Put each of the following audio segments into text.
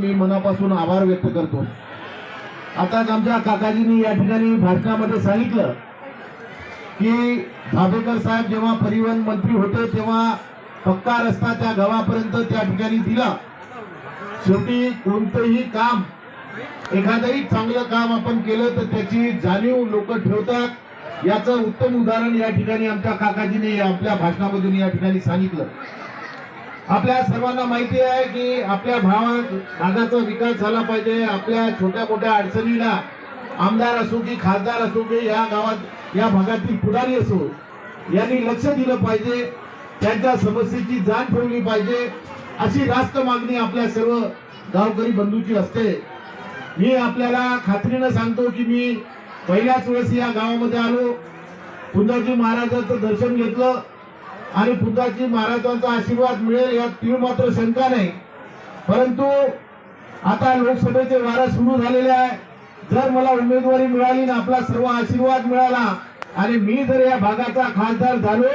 मी मनापासून आभार व्यक्त करतो. आताच आमच्या काकाजींनी या ठिकाणी भाषणामध्ये सांगितलं की धाबेकर साहेब जेव्हा परिवहन मंत्री होते तेव्हा पक्का रस्ता त्या गावापर्यंत त्या ठिकाणी दिला. शेवटी कोणतंही काम एखादंही चांगलं काम आपण केलं तर त्याची जाणीव लोक ठेवतात. याचं उत्तम उदाहरण या ठिकाणी आमच्या काकाजीने आपल्या भाषणामधून या ठिकाणी सांगितलं. आपल्या सर्वांना माहिती आहे की आपल्या भावात भागाचा विकास झाला पाहिजे. आपल्या छोट्या मोठ्या अडचणीला आमदार असो की खासदार असो की या गावात या भागातील पुढारी असो यांनी लक्ष दिलं पाहिजे. त्यांच्या समस्येची जाण ठेवली पाहिजे. अशी रास्त मागणी आपल्या सर्व गावकरी बंधूची असते. मी आपल्याला खात्रीनं सांगतो की मी पहिल्याच वेळेस या गावामध्ये आलो. पुंजाजी महाराजांचं दर्शन घेतलं. आणि पुताजी महाराजांचा आशीर्वाद मिळेल यात तीळ मात्र शंका नाही. परंतु आता लोकसभेचे वारा सुरू झालेले आहे. जर मला उमेदवारी मिळाली ना आपला सर्व आशीर्वाद मिळाला आणि मी जर या भागाचा खासदार झालो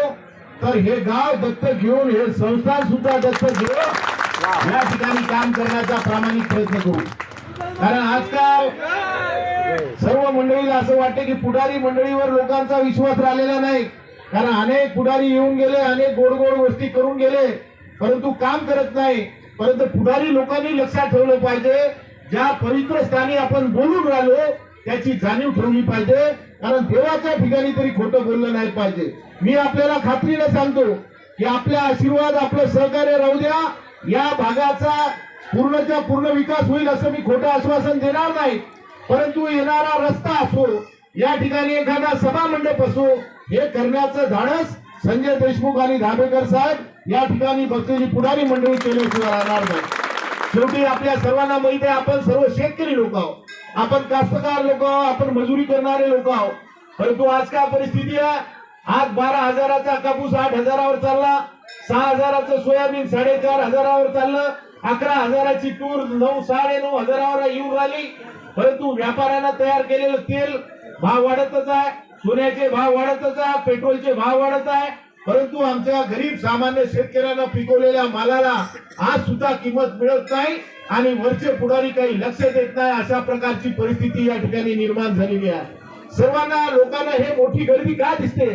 तर हे गाव दत्तक घेऊन हे संस्थान सुद्धा दत्तक घेऊन या ठिकाणी काम करण्याचा प्रामाणिक प्रयत्न करू. कारण आजकाल सर्व मंडळीला असं वाटते की पुढारी मंडळीवर लोकांचा विश्वास राहिलेला नाही. कारण अनेक पुढारी येऊन गेले अनेक गोड गोड गोष्टी करून गेले परंतु काम करत नाही. परंतु पुढारी लोकांनी लक्षात ठेवलं पाहिजे ज्या पवित्र स्थानी आपण बोलून राहिलो त्याची जाणीव ठेवली पाहिजे. कारण देवाच्या ठिकाणी तरी खोटं बोललं नाही पाहिजे. मी आपल्याला खात्रीने सांगतो की आपल्या आशीर्वाद आपलं सहकार्य राहू द्या. या भागाचा पूर्णच्या पूर्ण विकास होईल असं मी खोटं आश्वासन देणार नाही. परंतु येणारा रस्ता असो या ठिकाणी एखादा सभा मंडप असो हे करण्याचं धाडस संजय देशमुख आणि धाबेकर साहेब या ठिकाणी भक्तीची पुढारी मंडळी केल्याशिवाय राहणार नाही शेवटी आपल्या सर्वांना माहिती आहे आपण सर्व शेतकरी लोक आहोत. आपण कास्तकार लोक आहोत आपण मजुरी करणारे लोक आहोत. परंतु आज काय परिस्थिती आहे? आज बारा हजाराचा कापूस आठ हजारावर चालला सहा हजाराचं सोयाबीन साडेचार हजारावर चाललं अकरा हजाराची तूर नऊ साडे नऊ हजारावर येऊन राहिली. परंतु व्यापाऱ्यांना तयार केलेलं तेल भाव वाढतच आहे. सोन्याचे भाव वाढतच आहे. पेट्रोलचे भाव वाढत आहे. परंतु आमच्या गरीब सामान्य शेतकऱ्यांना पिकवलेल्या मालाला आज सुद्धा किंमत मिळत नाही आणि वरचे पुढारी काही लक्ष देत नाही अशा प्रकारची परिस्थिती या ठिकाणी निर्माण झालेली आहे. सर्वांना लोकांना हे मोठी गर्दी का दिसते?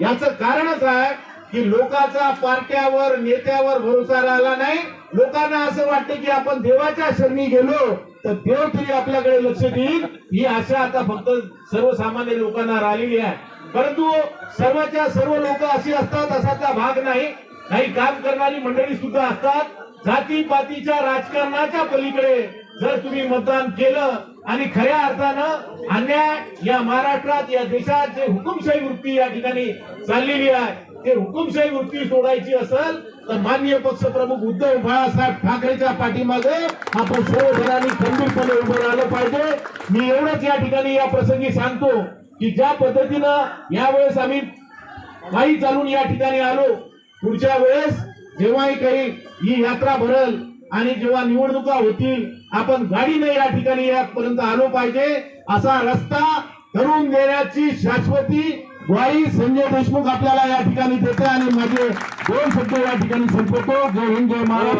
याचं कारणच आहे की लोकांचा पार्ट्यावर नेत्यावर भरोसा राहिला नाही. लोकांना असं वाटतं की आपण देवाच्या शरणी गेलो तर देव तरी आपल्याकडे लक्ष देईल. ही आशा आता फक्त सर्वसामान्य लोकांना राहिलेली आहे. परंतु सर्वच्या सर्व लोक अशी असतात असा भाग नाही? काही काम करणारी मंडळी सुद्धा असतात. जातीपातीच्या राजकारणाच्या पलीकडे जर तुम्ही मतदान केलं आणि खऱ्या अर्थानं अन्याय या महाराष्ट्रात या देशात जे हुकुमशाही वृत्ती या ठिकाणी चाललेली आहे ते हुकुमशाही वृत्ती सोडायची असेल तर माननीय पक्षप्रमुख उद्धव बाळासाहेब ठाकरेच्या पाठीमागे आपण सर्वजणांनी खंबीरपणे उभं राहिलं पाहिजे. मी एवढंच या ठिकाणी या प्रसंगी सांगतो की ज्या पद्धतीनं यावेळेस आम्ही पायी चालून या ठिकाणी आलो पुढच्या वेळेस जेव्हाही काही ही यात्रा भरल आणि जेव्हा निवडणुका होतील आपण गाडीने या ठिकाणी यापर्यंत आलो पाहिजे. असा रस्ता करून देण्याची शाश्वती ग्वाही संजय देशमुख आपल्याला या ठिकाणी देते आणि माझे दोन शब्द या ठिकाणी संपवतो. जय हिंद जय महाराज!